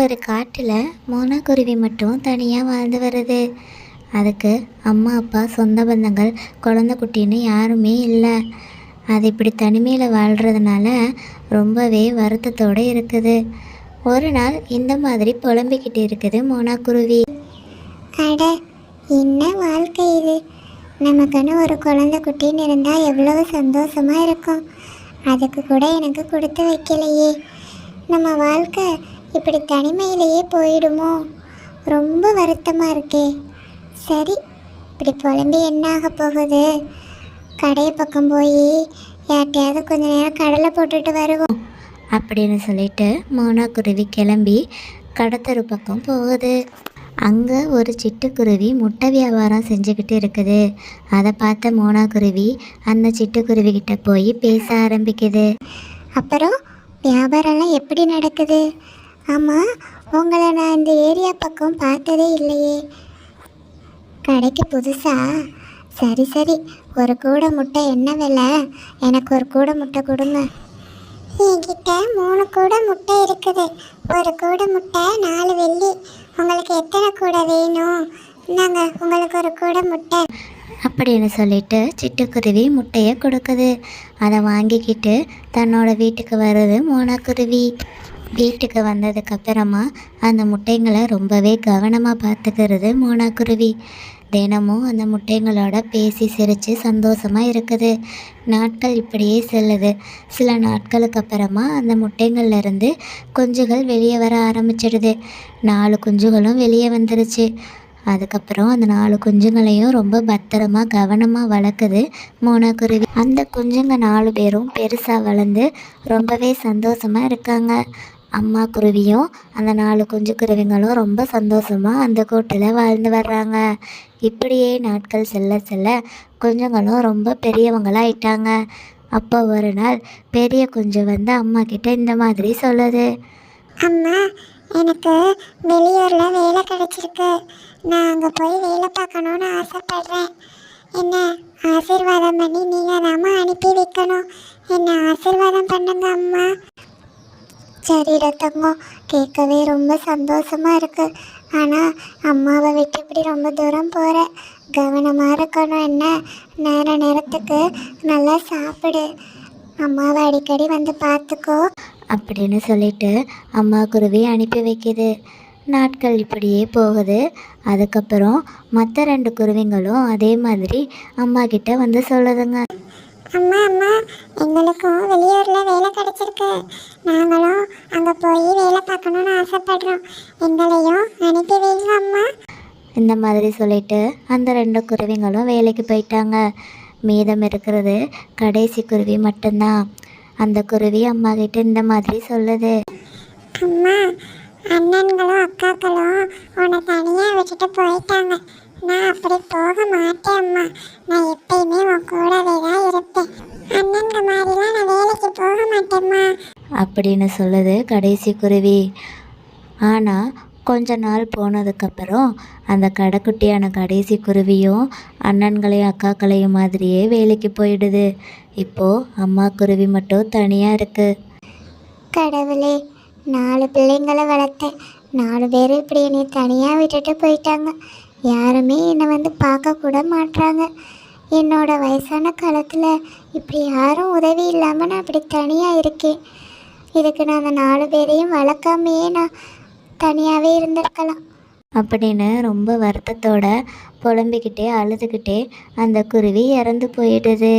ஒரு காட்டில் மோனாக்குருவி மட்டும் தனியாக வாழ்ந்து வருது. அதுக்கு அம்மா அப்பா சொந்த பந்தங்கள் குழந்த குட்டின்னு யாருமே இல்லை. அது இப்படி தனிமையில் வாழ்கிறதுனால ரொம்பவே வருத்தத்தோடு இருக்குது. ஒரு நாள் இந்த மாதிரி புலம்பிக்கிட்டு இருக்குது மோனாக்குருவி அட என்ன வாழ்க்கை இது? நமக்குன்னு ஒரு குழந்தை குட்டின்னு இருந்தால் எவ்வளவு சந்தோஷமாக இருக்கும். அதுக்கு கூட எனக்கு கொடுத்து வைக்கலையே. நம்ம வாழ்க்கை இப்படி தனிமையிலேயே போயிடுமோ? ரொம்ப வருத்தமாக இருக்கே. சரி இப்படி புலம்பி என்ன ஆக போகுது? கடையை பக்கம் போய் யார்கிட்டையாவது கொஞ்ச நேரம் கடலை போட்டுட்டு வருவோம். அப்படின்னு சொல்லிட்டு மோனாக்குருவி கிளம்பி கடத்தரு பக்கம் போகுது. அங்கே ஒரு சிட்டுக்குருவி முட்டை வியாபாரம் செஞ்சுக்கிட்டு இருக்குது. அதை பார்த்த மோனாக்குருவி அந்த சிட்டுக்குருவி கிட்ட போய் பேச ஆரம்பிக்குது. அப்புறம் வியாபாரம்லாம் எப்படி நடக்குது? ஆமாம் உங்களை நான் இந்த ஏரியா பக்கம் பார்த்ததே இல்லையே. கடைக்கு புதுசா? சரி சரி. ஒரு கூடை முட்டை என்ன விலை? எனக்கு ஒரு கூடை முட்டை கொடுங்க. என்கிட்ட மூணு கூடை முட்டை இருக்குது. ஒரு கூடை முட்டை நாலு வெள்ளி. உங்களுக்கு எத்தனை கூடை வேணும்? இந்தாங்க உங்களுக்கு ஒரு கூடை முட்டை. அப்படின்னு சொல்லிட்டு சிட்டுக்குருவி முட்டையை கொடுக்குது. அதை வாங்கிக்கிட்டு தன்னோட வீட்டுக்கு வருது மோனக்குருவி. வீட்டுக்கு வந்ததுக்கு அப்புறமா அந்த முட்டைங்களை ரொம்பவே கவனமாக பார்த்துக்கிறது மோனாக்குருவி தினமும் அந்த முட்டைங்களோட பேசி சிரித்து சந்தோஷமாக இருக்குது. நாட்கள் இப்படியே செல்லுது. சில நாட்களுக்கு அப்புறமா அந்த முட்டைங்கள்லேருந்து குஞ்சுகள் வெளியே வர ஆரம்பிச்சிடுது. நாலு குஞ்சுகளும் வெளியே வந்துருச்சு. அதுக்கப்புறம் அந்த நாலு குஞ்சுங்களையும் ரொம்ப பத்திரமா கவனமாக வளர்க்குது மோனாக்குருவி அந்த குஞ்சுங்க நாலு பேரும் பெருசாக வளர்ந்து ரொம்பவே சந்தோஷமாக இருக்காங்க. அம்மா குருவியும் அந்த நாலு குஞ்சு குருவிங்களும் ரொம்ப சந்தோஷமாக அந்த கூட்டில் வாழ்ந்து வர்றாங்க. இப்படியே நாட்கள் செல்ல செல்ல குஞ்சுங்களும் ரொம்ப பெரியவங்களாயிட்டாங்க. அப்போ ஒரு நாள் பெரிய குஞ்சு வந்து அம்மா கிட்ட இந்த மாதிரி சொல்லுது. அம்மா எனக்கு வெளியூரில் வேலை கிடைச்சிருக்கு. நான் அங்கே போய் வேலை பார்க்கணுன்னு ஆசைப்படுறேன். என்ன ஆசீர்வாதம் பண்ணி நீங்கள் தாம்மா அனுப்பி வைக்கணும். என்ன ஆசீர்வாதம் பண்ணுங்க அம்மா. சரி ரத்தங்கம் கேட்கவே ரொம்ப சந்தோஷமாக இருக்குது ஆனால் அம்மாவை விட்டு இப்படி ரொம்ப தூரம் போகிறேன் கவனமாக இருக்கணும் என்ன? நேர நேரத்துக்கு நல்லா சாப்பிடு. அம்மாவை அடிக்கடி வந்து பார்த்துக்கோ. அப்படின்னு சொல்லிட்டு அம்மா குருவி அனுப்பி வைக்குது. நாட்கள் இப்படியே போகுது. அதுக்கப்புறம் மற்ற ரெண்டு குருவிங்களும் அதே மாதிரி அம்மா கிட்ட வந்து சொல்லுதுங்க. அம்மா அம்மா எங்களுக்கும் வெளியூரில் வேலை கிடைச்சிருக்கு. நாங்களும் அங்கே போய் வேலை பார்க்கணுன்னு ஆசைப்படுறோம். எங்களையும் அனுப்பி வைங்க அம்மா. இந்த மாதிரி சொல்லிட்டு அந்த ரெண்டு குருவிங்களும் வேலைக்கு போயிட்டாங்க. மீதம் இருக்கிறது கடைசி குருவி மட்டும்தான். அந்த குருவி அம்மா கிட்ட இந்த மாதிரி சொல்லுது. அம்மா அண்ணன்களும் அக்காக்களும் உன்னை தனியாக விட்டுட்டு போயிட்டாங்க. நான் அப்படி போக மாட்டேன் அம்மா. நான் எப்பயுமே உன் கூடவே தான் இருப்பேன் அண்ணன்க மாதிரிலாம் நான் வேலைக்கு போக மாட்டேம்மா அப்படின்னு சொல்லுது கடைசி குருவி. ஆனால் கொஞ்ச நாள் போனதுக்கப்புறம் அந்த கடைக்குட்டியான கடைசி குருவியும் அண்ணன்களையும் அக்காக்களையும் மாதிரியே வேலைக்கு போயிடுது. இப்போது அம்மா குருவி மட்டும் தனியாக இருக்குது கடவுளே நாலு பிள்ளைங்களை வளர்த்தேன். நாலு பேர் இப்படி என்னை தனியாக விட்டுட்டு போயிட்டாங்க. யாருமே என்னை வந்து பார்க்கக்கூட மாட்டுறாங்க மாட்றாங்க. என்னோட வயசான காலத்தில் இப்படி யாரும் உதவி இல்லாமல் நான் இப்படி தனியாக இருக்கேன். இதுக்கு நான் அந்த நாலு பேரையும் வளர்க்காமையே நான் தனியாகவே இருந்திருக்கலாம். அப்படின்னு ரொம்ப வருத்தத்தோட புலம்பிக்கிட்டே அழுதுகிட்டே அந்த குருவி இறந்து போயிடுது.